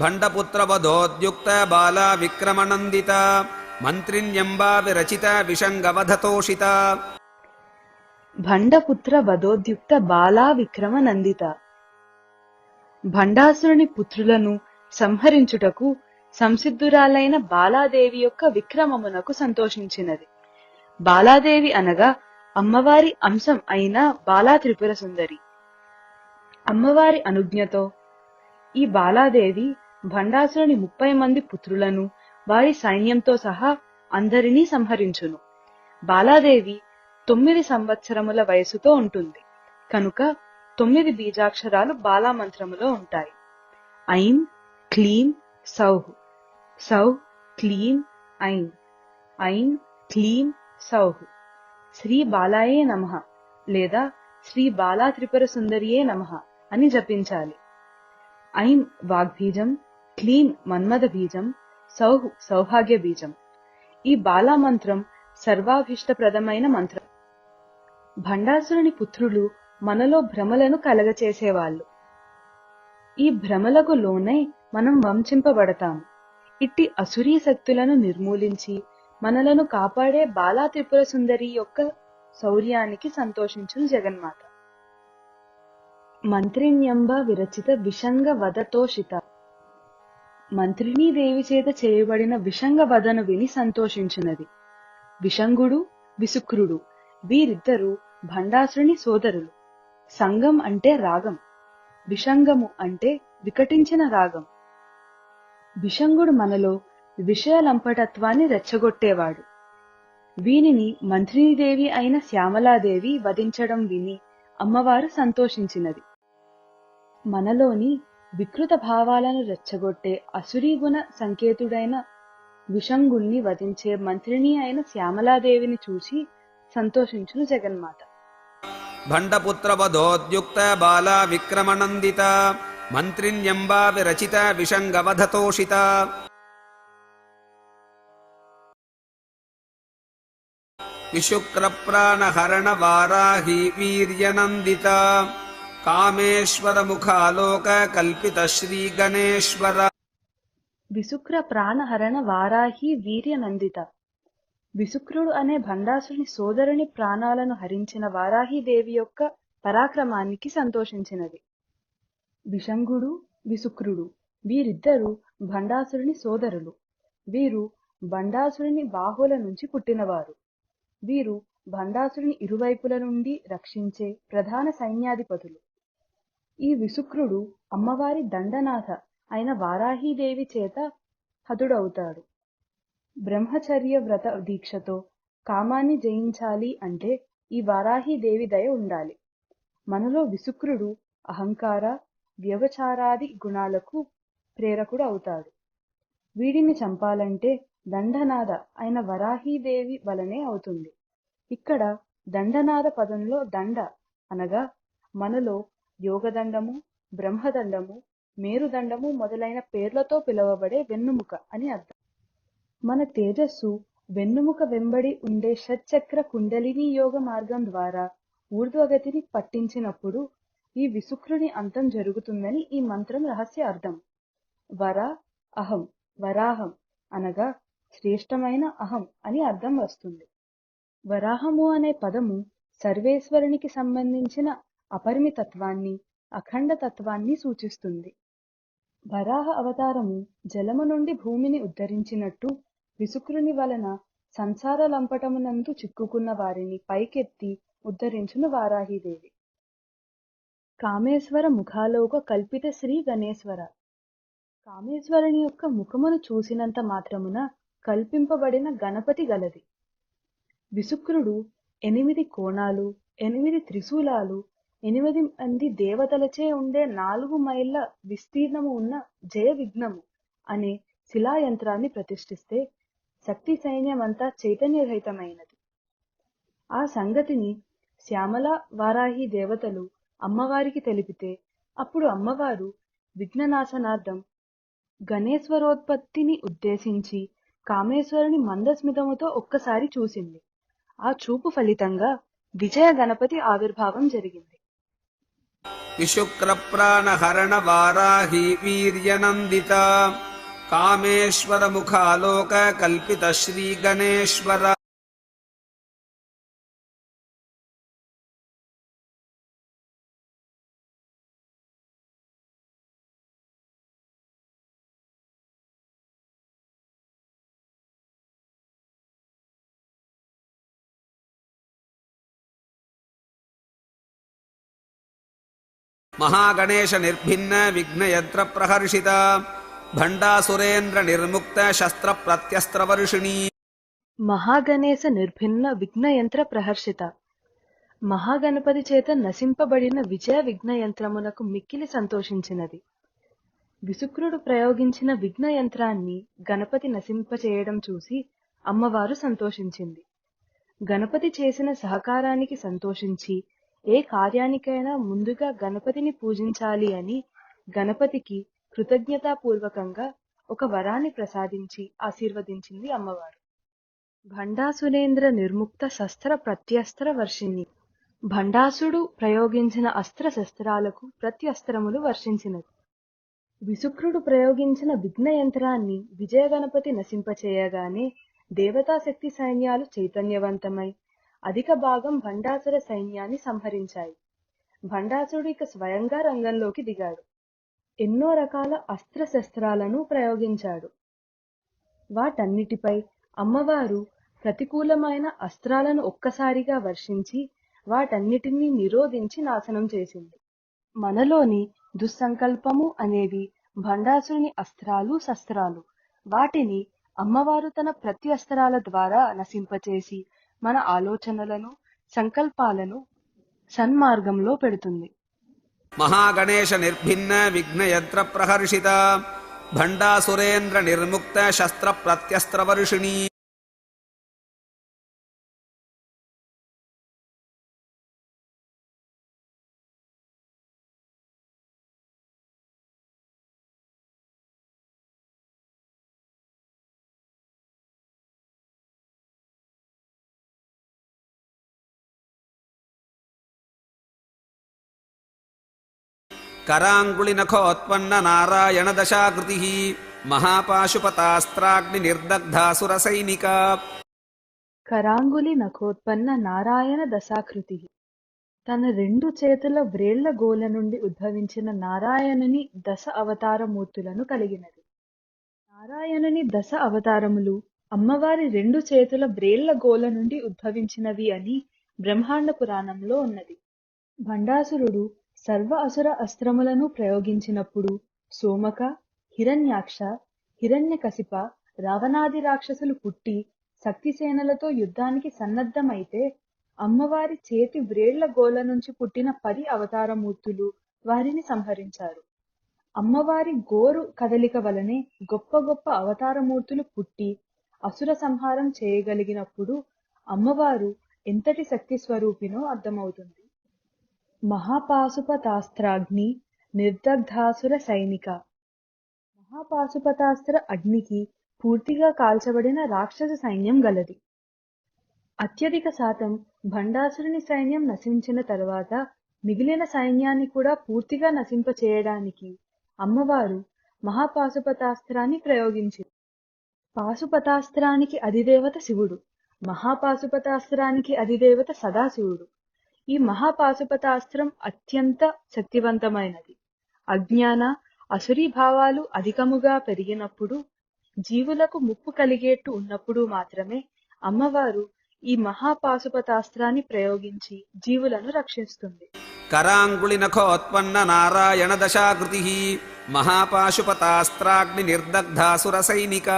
భండపుత్రవధోద్యుక్త బాలా విక్రమనందిత మంత్రిణ్యంబా విరచిత విషంగవధతోషిత భండపుత్ర వధోద్యుక్త బాలా విక్రమ నందిత భండాసురుని పుత్రులను సంహరించుటకు సంసిద్ధురాలైన బాలాదేవి యొక్క విక్రమమునకు సంతోషించినది బాలాదేవి అనగా అమ్మవారి అంశం అయిన బాలా త్రిపుర సుందరి అమ్మవారి అనుజ్ఞతో ఈ బాలాదేవి భండాసురుని ముప్పై మంది పుత్రులను వారి సైన్యంతో సహా అందరినీ సంహరించును. బాలాదేవి తొమ్మిది సంవత్సరముల వయసుతో ఉంటుంది. కనుక తొమ్మిది బీజాక్షరాలు బాలా మంత్రములో ఉంటాయి. ఐం క్లీం సౌహ్. సౌహ్ క్లీం ఐం. ఐం క్లీం సౌహ్. శ్రీ బాలాయే నమః లేదా శ్రీ బాలా త్రిపుర సుందరియే నమః అని జపించాలి. ఐం వాగ్బీజం క్లీన్ మన్మథ బీజం సౌహ్ సౌభాగ్య బీజం. ఈ బాలా మంత్రం సర్వాభీష్టప్రదమైన మంత్రం. భండాసురుని పుత్రులు మనలో భ్రమలను కలగచేసేవాళ్ళు. ఈ భ్రమలకు లోనై మనం వంచింపబడతాము ఇట్టి అసురీ శక్తులను నిర్మూలించి మనలను కాపాడే బాలా త్రిపుర సుందరి యొక్క శౌర్యానికి సంతోషించును జగన్మాత. మంత్రిణ్యంబ విరచిత విషంగ వదతోషిత మంత్రినీ దేవి చేత చేయబడిన విషంగ వదను విని సంతోషించినది. విషంగుడు విసుక్రుడు వీరిద్దరూ భండాసురుని సోదరులు. సంగం అంటే రాగం. విషంగము అంటే వికటించిన రాగం. విషంగుడు మనలో విషయలంపటత్వాన్ని రెచ్చగొట్టేవాడు. వీనిని మంత్రినీదేవి అయిన శ్యామలాదేవి వధించడం విని అమ్మవారు సంతోషించినది. మనలోని వికృత భావాలను రెచ్చగొట్టే అసురీగుణ సంకేతుడైన విషంగుణ్ణి వధించే మంత్రిని అయిన శ్యామలాదేవిని చూసి సంతోషించును జగన్మాత. భండపుత్రవధోద్యుక్త బాలా విక్రమనందిత మంత్రిణ్యంబా విరచిత విషంగవధతోషిత. విశుక్రప్రాణహరణ వారాహి వీర్యనందిత. కామేశ్వర ముఖాలోక కల్పిత శ్రీ గణేశ్వర విశుక్ర ప్రాణహరణ వారాహి వీర్య నందిత విశుక్రుడు అనే భండాసుని సోదరుని ప్రాణాలను హరించిన వారాహిదేవి యొక్క పరాక్రమానికి సంతోషించినది. విషంగుడు విశుక్రుడు వీరిద్దరూ భండాసురుని సోదరులు. వీరు భండాసురుని బాహుల నుంచి పుట్టినవారు. వీరు భండాసురుని ఇరువైపుల నుండి రక్షించే ప్రధాన సైన్యాధిపతులు. ఈ విశుక్రుడు అమ్మవారి దండనాథ అయిన వారాహీదేవి చేత హతుడవుతాడు. బ్రహ్మచర్య వ్రత దీక్షతో కామాన్ని జయించాలి అంటే ఈ వారాహీదేవి దయ ఉండాలి. మనలో విశుక్రుడు అహంకార వ్యవచారాది గుణాలకు ప్రేరకుడు అవుతాడు వీడిని చంపాలంటే దండనాద అయిన వరాహీదేవి వలనే అవుతుంది. ఇక్కడ దండనాద పదంలో దండ అనగా మనలో యోగదండము బ్రహ్మదండము మేరుదండము మొదలైన పేర్లతో పిలువబడే వెన్నుముక అని అర్థం. మన తేజస్సు వెన్నుముక వెంబడి ఉండే షట్చక్ర కుండలిని యోగ మార్గం ద్వారా ఊర్ధ్వగతిని పట్టించినప్పుడు ఈ విసుక్రుని అంతం జరుగుతుందని ఈ మంత్రం రహస్య అర్థం. వర అహం వరాహం అనగా శ్రేష్టమైన అహం అని అర్థం వస్తుంది. వరాహము అనే పదము సర్వేశ్వరునికి సంబంధించిన అపరిమితత్వాన్ని అఖండతత్వాన్ని సూచిస్తుంది. వరాహ అవతారము జలము నుండి భూమిని ఉద్ధరించినట్టు విసుక్రుని వలన సంసార లంపటమునందు చిక్కుకున్న వారిని పైకెత్తి ఉద్ధరించును వారాహిదేవి. కామేశ్వర ముఖాలోక కల్పిత శ్రీ గణేశ్వర. కామేశ్వరుని యొక్క ముఖమును చూసినంత మాత్రమున కల్పింపబడిన గణపతి గలది. విశుక్రుడు ఎనిమిది కోణాలు ఎనిమిది త్రిశూలాలు ఎనిమిది మంది దేవతలచే ఉండే నాలుగు మైళ్ళ విస్తీర్ణము ఉన్న జయ విఘ్నము అనే శిలాయంత్రాన్ని ప్రతిష్ఠిస్తే శక్తి సైన్యమంతా చైతన్యరహితమైనది. ఆ సంగతిని శ్యామల వారాహి దేవతలు అమ్మవారికి తెలిపితే అప్పుడు అమ్మవారు విఘ్ననాశనార్థం గణేశ్వరోత్పత్తిని ఉద్దేశించి కామేశ్వరుని మందస్మితముతో ఒక్కసారి చూసింది. ఆ చూపు ఫలితంగా విజయ గణపతి ఆవిర్భావం జరిగింది. विशुक्रप्राणहरणवाराही वीर्यनन्दिता। कामेश्वरमुखालोककल्पितश्रीगणेश्वर మహాగణేశ నిర్భిన్న విఘ్నయంత్ర ప్రహర్షిత భండాసురేంద్ర నిర్ముక్త శస్త్ర ప్రత్యస్త్రవర్షిణి. మహాగణేశ నిర్భిన్న విఘ్నయంత్ర ప్రహర్షిత. మహాగణపతి చేత నశింపబడిన విజయ విఘ్నయంత్రమునకు మిక్కిలి సంతోషించినది. విసుక్రుడు ప్రయోగించిన విఘ్నయంత్రాన్ని గణపతి నశింపచేయడం చూసి అమ్మవారు సంతోషించింది. గణపతి చేసిన సహకారానికి సంతోషించి ఏ కార్యానికైనా ముందుగా గణపతిని పూజించాలి అని గణపతికి కృతజ్ఞతాపూర్వకంగా ఒక వరాన్ని ప్రసాదించి ఆశీర్వదించింది అమ్మవారు. భండాసురేంద్ర నిర్ముక్త శస్త్ర ప్రత్యస్త్ర వర్షిణి. భండాసుడు ప్రయోగించిన అస్త్ర శస్త్రాలకు ప్రత్యస్త్రములు వర్షించినది. విసుక్రుడు ప్రయోగించిన విఘ్న యంత్రాన్ని విజయగణపతి నశింపచేయగానే దేవతాశక్తి సైన్యాలు చైతన్యవంతమై అధిక భాగం భండాసుర సైన్యాన్ని సంహరించాయి. భండాసుడు ఇక స్వయంగా రంగంలోకి దిగాడు. ఎన్నో రకాల అస్త్ర శస్త్రాలను ప్రయోగించాడు. వాటన్నిటిపై అమ్మవారు ప్రతికూలమైన అస్త్రాలను ఒక్కసారిగా వర్షించి వాటన్నిటినీ నిరోధించి నాశనం చేసింది. మనలోని దుస్సంకల్పము అనేవి భండాసురుని అస్త్రాలు శస్త్రాలు. వాటిని అమ్మవారు తన ప్రతి అస్త్రాల ద్వారా నశింపచేసి మన ఆలోచనలను సంకల్పాలను సన్మార్గంలో పెడుతుంది. మహాగణేశ నిర్భిన్న విఘ్నయంత్ర ప్రహర్షిత భండాసురేంద్ర నిర్ముక్త శస్త్ర ప్రత్యస్త్ర వర్షిణీ. कराङ्गुलिनखोत्पन्न नारायण दशाकृतिः महापाशुपतास्त्राग्निर्दग्धासुरसैनिका కరాంగులి నఖోత్పన్న నారాయణ దశాకృతి తన రెండు చేతుల వ్రేళ్ల గోల నుండి ఉద్భవించిన నారాయణుని దశ అవతారమూర్తులను కలిగినది నారాయణుని దశ అవతారములు అమ్మవారి రెండు చేతుల వ్రేళ్ల గోల నుండి ఉద్భవించినవి అని బ్రహ్మాండ పురాణంలో ఉన్నది భండాసురుడు సర్వ అసుర అస్త్రములను ప్రయోగించినప్పుడు సోమక హిరణ్యాక్ష హిరణ్యకశిప రావణాది రాక్షసులు పుట్టి శక్తిసేనలతో యుద్ధానికి సన్నద్ధమైతే అమ్మవారి చేతి వ్రేళ్ళ గోల నుంచి పుట్టిన పది అవతారమూర్తులు వారిని సంహరించారు. అమ్మవారి గోరు కదలిక వలనే గొప్ప గొప్ప అవతారమూర్తులు పుట్టి అసుర సంహారం చేయగలిగినప్పుడు అమ్మవారు ఎంతటి శక్తి స్వరూపినో అర్థమవుతుంది. మహాపాశుపతాస్త్రాగ్ని నిర్దగ్ధాసుర సైనిక. మహాపాశుపతాస్త్ర అగ్నికి పూర్తిగా కాల్చబడిన రాక్షస సైన్యం గలది. అత్యధిక శాతం భండాసురుని సైన్యం నశించిన తరువాత మిగిలిన సైన్యాన్ని కూడా పూర్తిగా నశింపచేయడానికి అమ్మవారు మహాపాశుపతాస్త్రాన్ని ప్రయోగించింది పాశుపతాస్త్రానికి అధిదేవత శివుడు. మహాపాశుపతాస్త్రానికి అధిదేవత సదాశివుడు. ఈ మహాపాశుపతాస్త్రం అత్యంత శక్తివంతమైనది. అజ్ఞాన, అసురీభావాలు అధికముగా పెరిగినప్పుడు, జీవులకు ముప్పు కలిగేట్టు ఉన్నప్పుడు మాత్రమే అమ్మవారు ఈ మహాపాశుపతాస్త్రాన్ని ప్రయోగించి జీవులను రక్షిస్తుంది. కరాంగుళినఖోత్పన్న నారాయణ దశాకృతి మహాపాశుపతాస్త్రాగ్ని నిర్దగ్ధాసుర సైనిక